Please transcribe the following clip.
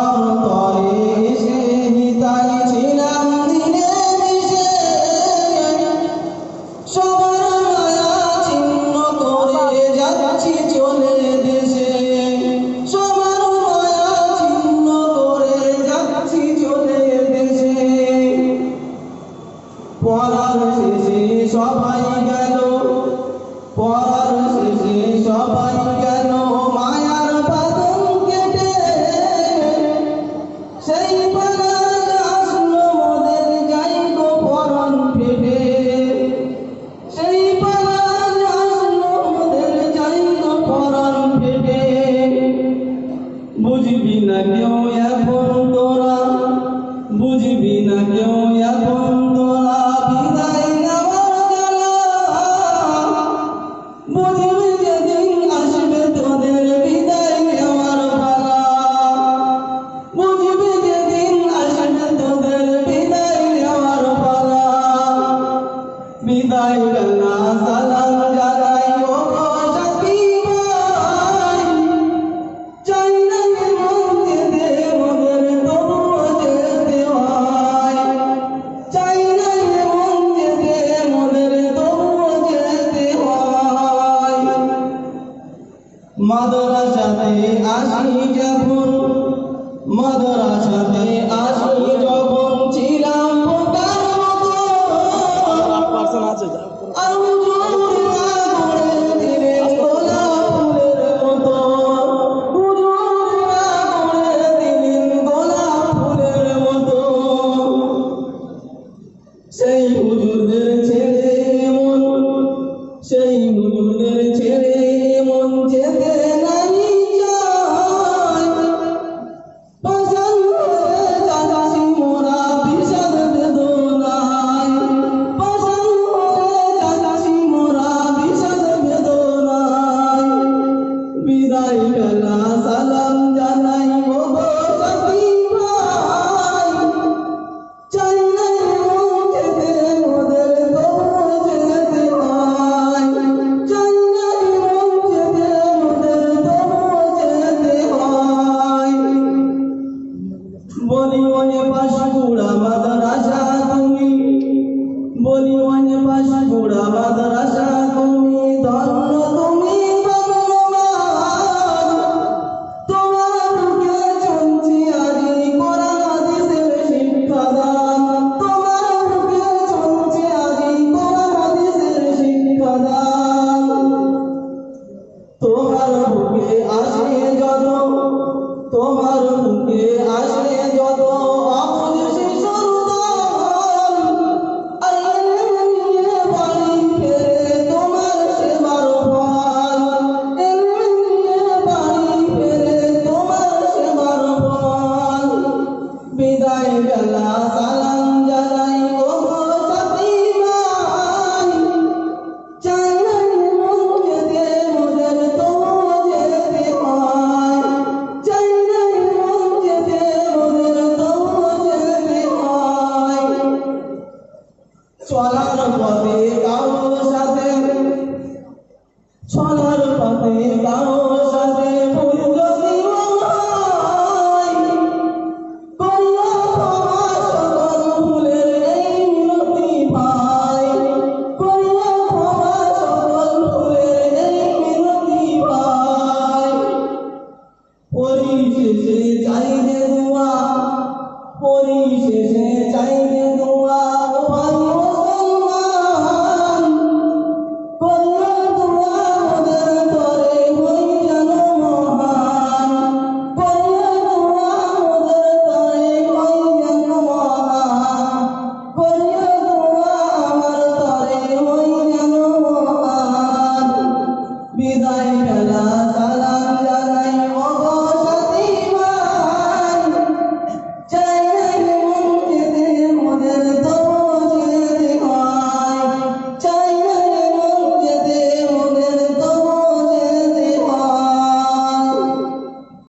Salve! বুঝবি না কেউ এখন তোরা বিদায় নেওয়ার জ্বালা বুঝবি যেদিন আসবে তোদের বিদায় নেওয়ার পালা। বুঝবি যেদিন আসবে তোদের বিদায় নেওয়ার পালা। বিদায় গানা সালাম মাদ্রাসাতে আসি যখন, মাদ্রাসাতে আসি যখন ছিলাম বোকার মতো। পার্সেন্ট আছে আর হুজুর না করে দিলেন গোলাপ ফুলের বেলা সালাম জানাই, ও গো সাথী ভাই। চাই না মন যেতে মোদের তবু যেতে হয়। চাই না মন যেতে মোদের তবু যেতে হয়। বলি ওনে পাশকুড়া মাদ্রাসা তুমি। বলি তুমি, ধন্য তুমি। তোমার বুকে me dá em